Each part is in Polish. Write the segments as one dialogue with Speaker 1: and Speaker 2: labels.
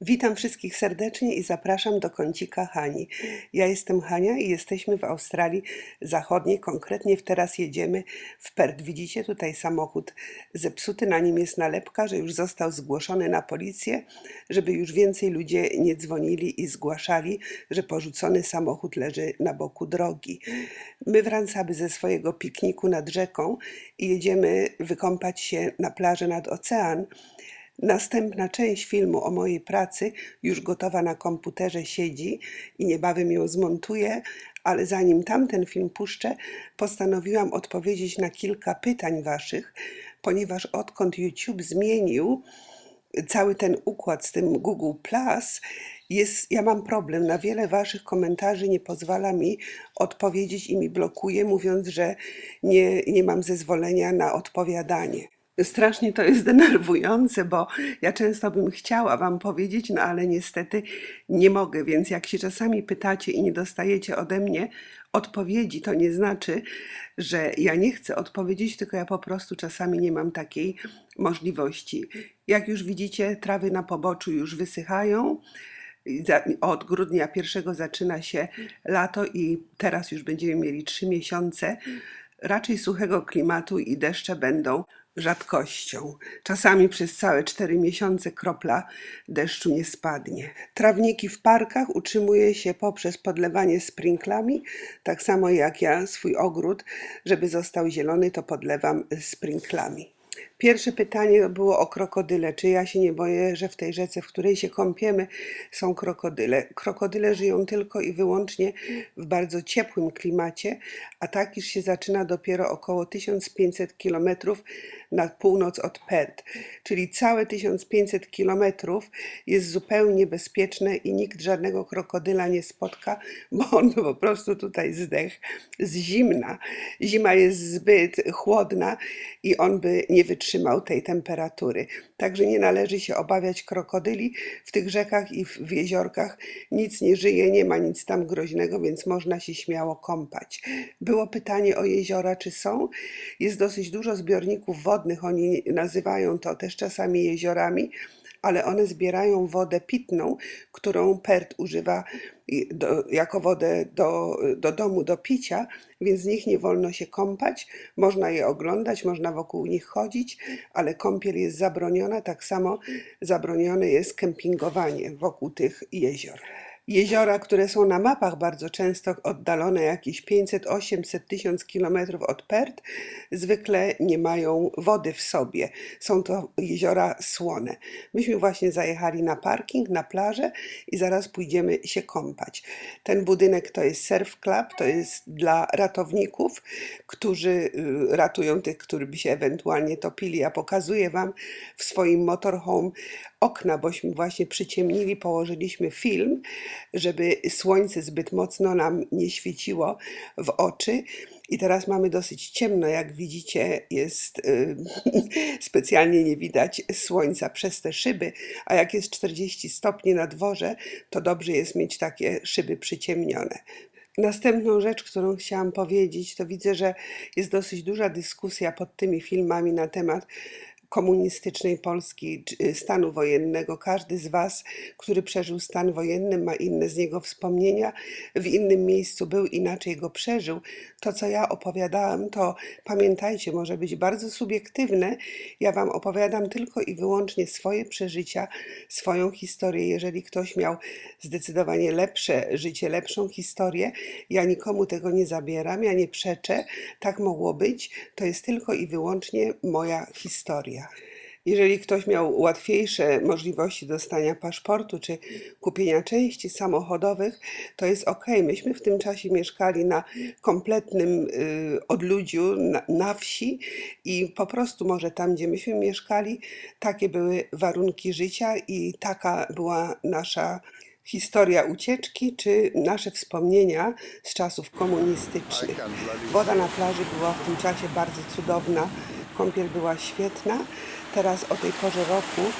Speaker 1: Witam wszystkich serdecznie i zapraszam do kącika Hani. Ja jestem Hania i jesteśmy w Australii Zachodniej. Konkretnie teraz jedziemy w Perth. Widzicie tutaj samochód zepsuty, na nim jest nalepka, że już został zgłoszony na policję, żeby już więcej ludzie nie dzwonili i zgłaszali, że porzucony samochód leży na boku drogi. My wracamy ze swojego pikniku nad rzeką i jedziemy wykąpać się na plaży nad ocean. Następna część filmu o mojej pracy już gotowa na komputerze siedzi i niebawem ją zmontuję, ale zanim tamten film puszczę, postanowiłam odpowiedzieć na kilka pytań Waszych, ponieważ odkąd YouTube zmienił cały ten układ z tym Google Plus, jest, ja mam problem. Na wiele Waszych komentarzy nie pozwala mi odpowiedzieć i mi blokuje, mówiąc, że nie, nie mam zezwolenia na odpowiadanie. Strasznie to jest denerwujące, bo ja często bym chciała Wam powiedzieć, no ale niestety nie mogę, więc jak się czasami pytacie i nie dostajecie ode mnie odpowiedzi, to nie znaczy, że ja nie chcę odpowiedzieć, tylko ja po prostu czasami nie mam takiej możliwości. Jak już widzicie, trawy na poboczu już wysychają. Od grudnia pierwszego zaczyna się lato i teraz już będziemy mieli trzy miesiące raczej suchego klimatu i deszcze będą rzadkością. Czasami przez całe cztery miesiące kropla deszczu nie spadnie. Trawniki w parkach utrzymuje się poprzez podlewanie sprinklami, tak samo jak ja swój ogród, żeby został zielony, to podlewam sprinklami. Pierwsze pytanie było o krokodyle. Czy ja się nie boję, że w tej rzece, w której się kąpiemy, są krokodyle? Krokodyle żyją tylko i wyłącznie w bardzo ciepłym klimacie, a tak już się zaczyna dopiero około 1500 kilometrów na północ od Perth. Czyli całe 1500 kilometrów jest zupełnie bezpieczne i nikt żadnego krokodyla nie spotka, bo on po prostu tutaj zdech z zimna. Zima jest zbyt chłodna i on by nie wytrzymał tej temperatury. Także nie należy się obawiać krokodyli. W tych rzekach i w jeziorkach nic nie żyje, nie ma nic tam groźnego, więc można się śmiało kąpać. Było pytanie o jeziora, czy są. Jest dosyć dużo zbiorników wodnych, oni nazywają to też czasami jeziorami ale one zbierają wodę pitną, którą PERT używa do, jako wodę do, do domu, do picia, więc z nich nie wolno się kąpać. Można je oglądać, można wokół nich chodzić, ale kąpiel jest zabroniona. Tak samo zabronione jest kempingowanie wokół tych jezior. Jeziora, które są na mapach bardzo często oddalone jakieś 500, 800, 1000 kilometrów od Perth, zwykle nie mają wody w sobie. Są to jeziora słone. Myśmy właśnie zajechali na parking, na plażę i zaraz pójdziemy się kąpać. Ten budynek to jest Surf Club, to jest dla ratowników, którzy y, ratują tych, którzy by się ewentualnie topili. Ja pokazuję Wam w swoim motorhome okna, bośmy właśnie przyciemnili, położyliśmy film, żeby słońce zbyt mocno nam nie świeciło w oczy. I teraz mamy dosyć ciemno, jak widzicie, jest y, specjalnie nie widać słońca przez te szyby, a jak jest 40 stopni na dworze, to dobrze jest mieć takie szyby przyciemnione. Następną rzecz, którą chciałam powiedzieć, to widzę, że jest dosyć duża dyskusja pod tymi filmami na temat komunistycznej Polski, y, stanu wojennego. Każdy z Was, który przeżył stan wojenny, ma inne z niego wspomnienia, w innym miejscu był, inaczej go przeżył. To, co ja opowiadałam, to pamiętajcie, może być bardzo subiektywne. Ja Wam opowiadam tylko i wyłącznie swoje przeżycia, swoją historię. Jeżeli ktoś miał zdecydowanie lepsze życie, lepszą historię, ja nikomu tego nie zabieram, ja nie przeczę. Tak mogło być. To jest tylko i wyłącznie moja historia. Jeżeli ktoś miał łatwiejsze możliwości dostania paszportu czy kupienia części samochodowych, to jest ok. Myśmy w tym czasie mieszkali na kompletnym y, odludziu, na, na wsi i po prostu może tam, gdzie myśmy mieszkali, takie były warunki życia i taka była nasza historia ucieczki czy nasze wspomnienia z czasów komunistycznych. Woda na plaży była w tym czasie bardzo cudowna, kąpiel była świetna. Teraz o tej porze roku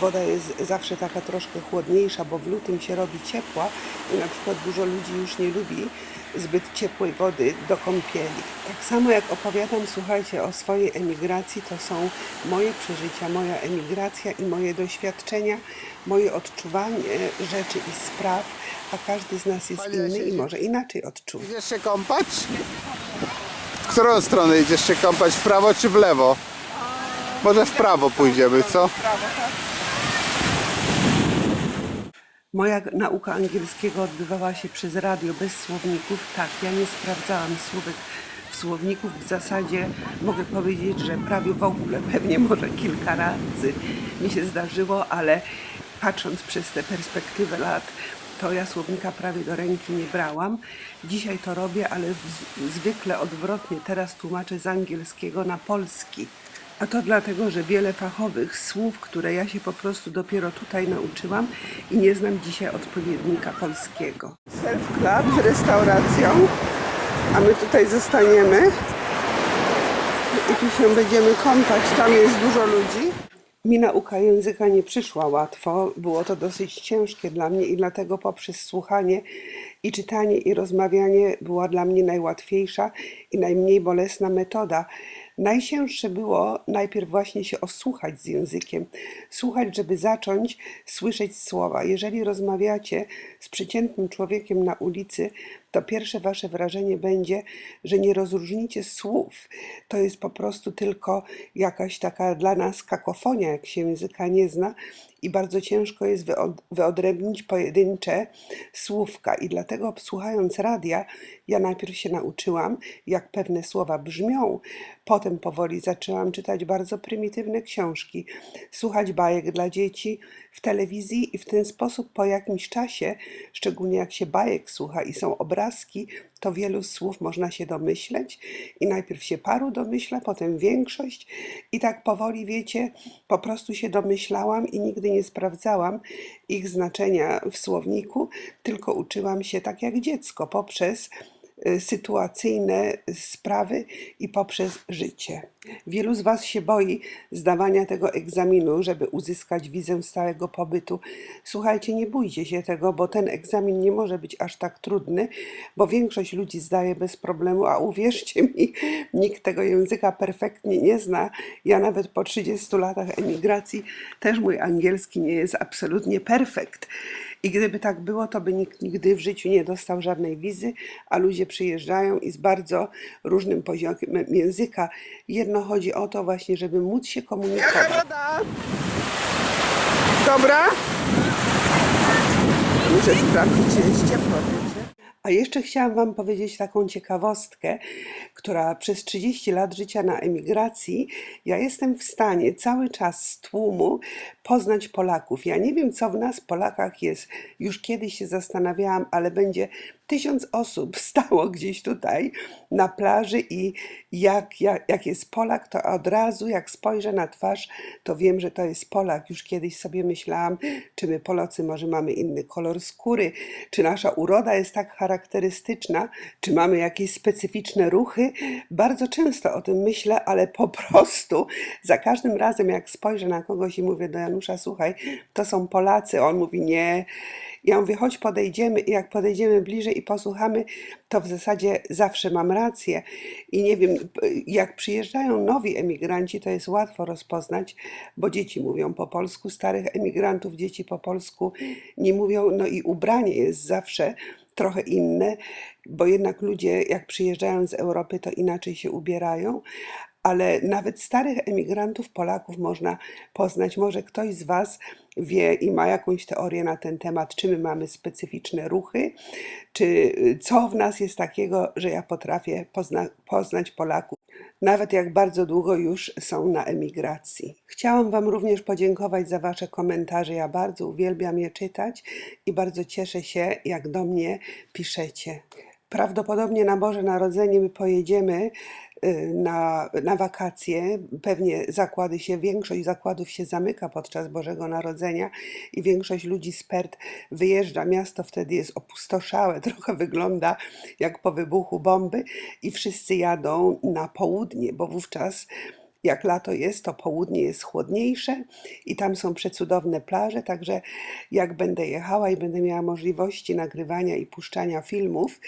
Speaker 1: woda jest zawsze taka troszkę chłodniejsza, bo w lutym się robi ciepła i na przykład dużo ludzi już nie lubi zbyt ciepłej wody do kąpieli. Tak samo jak opowiadam, słuchajcie, o swojej emigracji, to są moje przeżycia, moja emigracja i moje doświadczenia, moje odczuwanie rzeczy i spraw, a każdy z nas jest inny i może inaczej odczuwać.
Speaker 2: Idziesz się kąpać? Którą stronę idziesz się kąpać? W prawo czy w lewo? Może w prawo pójdziemy, co?
Speaker 1: Moja nauka angielskiego odbywała się przez radio bez słowników. Tak, ja nie sprawdzałam słówek w słowników. W zasadzie mogę powiedzieć, że prawie w ogóle, pewnie może kilka razy mi się zdarzyło, ale patrząc przez tę perspektywę lat, to ja słownika prawie do ręki nie brałam. Dzisiaj to robię, ale zwykle odwrotnie. Teraz tłumaczę z angielskiego na polski. A to dlatego, że wiele fachowych słów, które ja się po prostu dopiero tutaj nauczyłam i nie znam dzisiaj odpowiednika polskiego. Self Club z restauracją, a my tutaj zostaniemy i tu się będziemy kąpać. Tam jest dużo ludzi. Mi nauka języka nie przyszła łatwo, było to dosyć ciężkie dla mnie i dlatego poprzez słuchanie i czytanie i rozmawianie była dla mnie najłatwiejsza i najmniej bolesna metoda. Najcięższe było najpierw właśnie się osłuchać z językiem, słuchać, żeby zacząć słyszeć słowa. Jeżeli rozmawiacie z przeciętnym człowiekiem na ulicy, to pierwsze wasze wrażenie będzie, że nie rozróżnicie słów. To jest po prostu tylko jakaś taka dla nas kakofonia, jak się języka nie zna i bardzo ciężko jest wyod- wyodrębnić pojedyncze słówka. I dlatego słuchając radia, ja najpierw się nauczyłam, jak pewne słowa brzmią. Potem powoli zaczęłam czytać bardzo prymitywne książki, słuchać bajek dla dzieci w telewizji i w ten sposób po jakimś czasie, szczególnie jak się bajek słucha i są obrazki, to wielu słów można się domyśleć. I najpierw się paru domyśla, potem większość. I tak powoli, wiecie, po prostu się domyślałam i nigdy nie sprawdzałam ich znaczenia w słowniku, tylko uczyłam się tak jak dziecko poprzez sytuacyjne sprawy i poprzez życie. Wielu z Was się boi zdawania tego egzaminu, żeby uzyskać wizę stałego pobytu. Słuchajcie, nie bójcie się tego, bo ten egzamin nie może być aż tak trudny, bo większość ludzi zdaje bez problemu, a uwierzcie mi, nikt tego języka perfektnie nie zna. Ja nawet po 30 latach emigracji też mój angielski nie jest absolutnie perfekt. I gdyby tak było, to by nikt nigdy w życiu nie dostał żadnej wizy, a ludzie przyjeżdżają i z bardzo różnym poziomem języka. Jedno chodzi o to właśnie, żeby móc się komunikować. woda! Dobra? Muszę sprawdzić, czy jest ciepło. A jeszcze chciałam Wam powiedzieć taką ciekawostkę, która przez 30 lat życia na emigracji, ja jestem w stanie cały czas z tłumu poznać Polaków. Ja nie wiem, co w nas, Polakach, jest. Już kiedyś się zastanawiałam, ale będzie tysiąc osób stało gdzieś tutaj na plaży i jak, jak, jak jest Polak, to od razu jak spojrzę na twarz, to wiem, że to jest Polak. Już kiedyś sobie myślałam, czy my Polacy może mamy inny kolor skóry, czy nasza uroda jest tak charakterystyczna, czy mamy jakieś specyficzne ruchy. Bardzo często o tym myślę, ale po prostu za każdym razem, jak spojrzę na kogoś i mówię do Janusza, słuchaj, to są Polacy, on mówi nie. Ja mówię, chodź podejdziemy i jak podejdziemy bliżej i posłuchamy, to w zasadzie zawsze mam rację. I nie wiem, jak przyjeżdżają nowi emigranci, to jest łatwo rozpoznać, bo dzieci mówią po polsku, starych emigrantów dzieci po polsku nie mówią, no i ubranie jest zawsze trochę inne, bo jednak ludzie, jak przyjeżdżają z Europy, to inaczej się ubierają. Ale nawet starych emigrantów, Polaków można poznać. Może ktoś z Was wie i ma jakąś teorię na ten temat, czy my mamy specyficzne ruchy, czy y, co w nas jest takiego, że ja potrafię pozna- poznać Polaków, nawet jak bardzo długo już są na emigracji. Chciałam Wam również podziękować za Wasze komentarze. Ja bardzo uwielbiam je czytać i bardzo cieszę się, jak do mnie piszecie. Prawdopodobnie na Boże Narodzenie my pojedziemy na, na wakacje. Pewnie zakłady się, większość zakładów się zamyka podczas Bożego Narodzenia i większość ludzi z Pert wyjeżdża. Miasto wtedy jest opustoszałe, trochę wygląda jak po wybuchu bomby i wszyscy jadą na południe, bo wówczas Jak lato jest, to południe jest chłodniejsze i tam są przecudowne plaże, także jak będę jechała i będę miała możliwości nagrywania i puszczania filmów,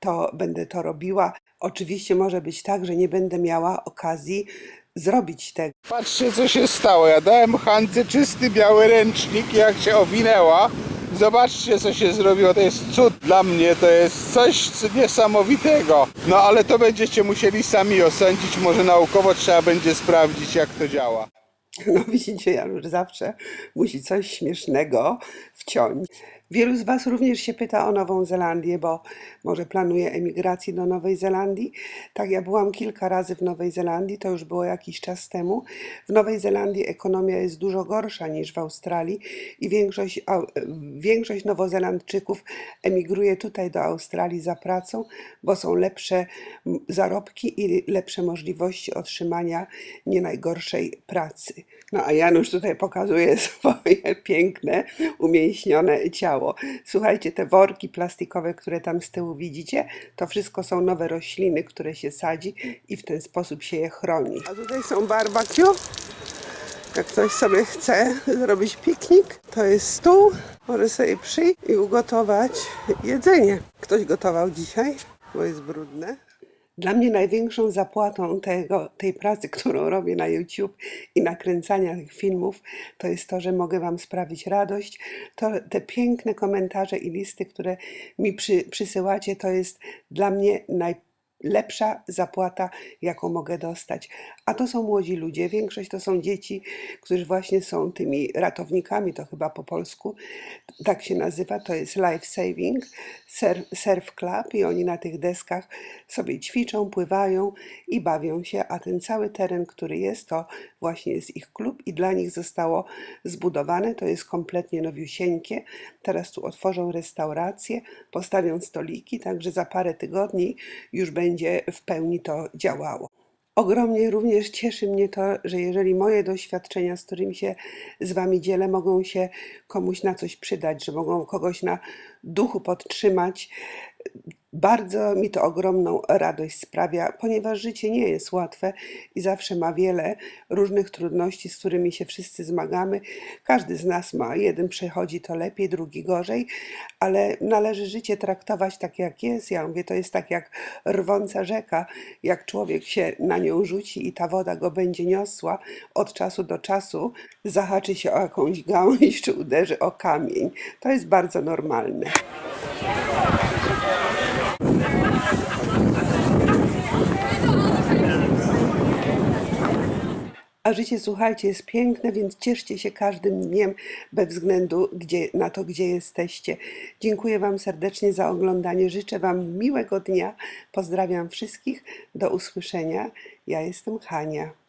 Speaker 1: to będę to robiła. Oczywiście może być tak, że nie będę miała okazji zrobić tego.
Speaker 2: Patrzcie co się stało. Ja dałem Hance czysty biały ręcznik jak się owinęła. Zobaczcie co się zrobiło. To jest cud dla mnie. To jest coś niesamowitego. No ale to będziecie musieli sami osądzić. Może naukowo trzeba będzie sprawdzić jak to działa.
Speaker 1: No widzicie, Janusz zawsze musi coś śmiesznego wciąć. Wielu z Was również się pyta o Nową Zelandię, bo może planuje emigrację do Nowej Zelandii. Tak, ja byłam kilka razy w Nowej Zelandii, to już było jakiś czas temu. W Nowej Zelandii ekonomia jest dużo gorsza niż w Australii i większość, większość Nowozelandczyków emigruje tutaj do Australii za pracą, bo są lepsze zarobki i lepsze możliwości otrzymania nie najgorszej pracy. No a Janusz tutaj pokazuje swoje piękne, umięśnione ciało. Słuchajcie, te worki plastikowe, które tam z tyłu widzicie, to wszystko są nowe rośliny, które się sadzi i w ten sposób się je chroni. A tutaj są barbecue. Jak ktoś sobie chce zrobić piknik, to jest stół. Może sobie przyjść i ugotować jedzenie. Ktoś gotował dzisiaj, bo jest brudne. Dla mnie największą zapłatą tego, tej pracy, którą robię na YouTube i nakręcania tych filmów, to jest to, że mogę Wam sprawić radość. To, te piękne komentarze i listy, które mi przy, przysyłacie, to jest dla mnie najlepsza zapłata, jaką mogę dostać. A to są młodzi ludzie, większość to są dzieci, którzy właśnie są tymi ratownikami, to chyba po polsku tak się nazywa, to jest Life Saving Surf, surf Club i oni na tych deskach sobie ćwiczą, pływają i bawią się, a ten cały teren, który jest, to właśnie jest ich klub i dla nich zostało zbudowane, to jest kompletnie nowiusieńkie. Teraz tu otworzą restaurację, postawią stoliki, także za parę tygodni już będzie w pełni to działało. Ogromnie również cieszy mnie to, że jeżeli moje doświadczenia, z którymi się z Wami dzielę, mogą się komuś na coś przydać, że mogą kogoś na duchu podtrzymać, bardzo mi to ogromną radość sprawia, ponieważ życie nie jest łatwe i zawsze ma wiele różnych trudności, z którymi się wszyscy zmagamy. Każdy z nas ma, jeden przechodzi to lepiej, drugi gorzej, ale należy życie traktować tak, jak jest. Ja mówię, to jest tak jak rwąca rzeka. Jak człowiek się na nią rzuci i ta woda go będzie niosła, od czasu do czasu zahaczy się o jakąś gałąź czy uderzy o kamień. To jest bardzo normalne. A życie, słuchajcie, jest piękne, więc cieszcie się każdym dniem bez względu gdzie, na to, gdzie jesteście. Dziękuję Wam serdecznie za oglądanie. Życzę Wam miłego dnia. Pozdrawiam wszystkich. Do usłyszenia. Ja jestem Hania.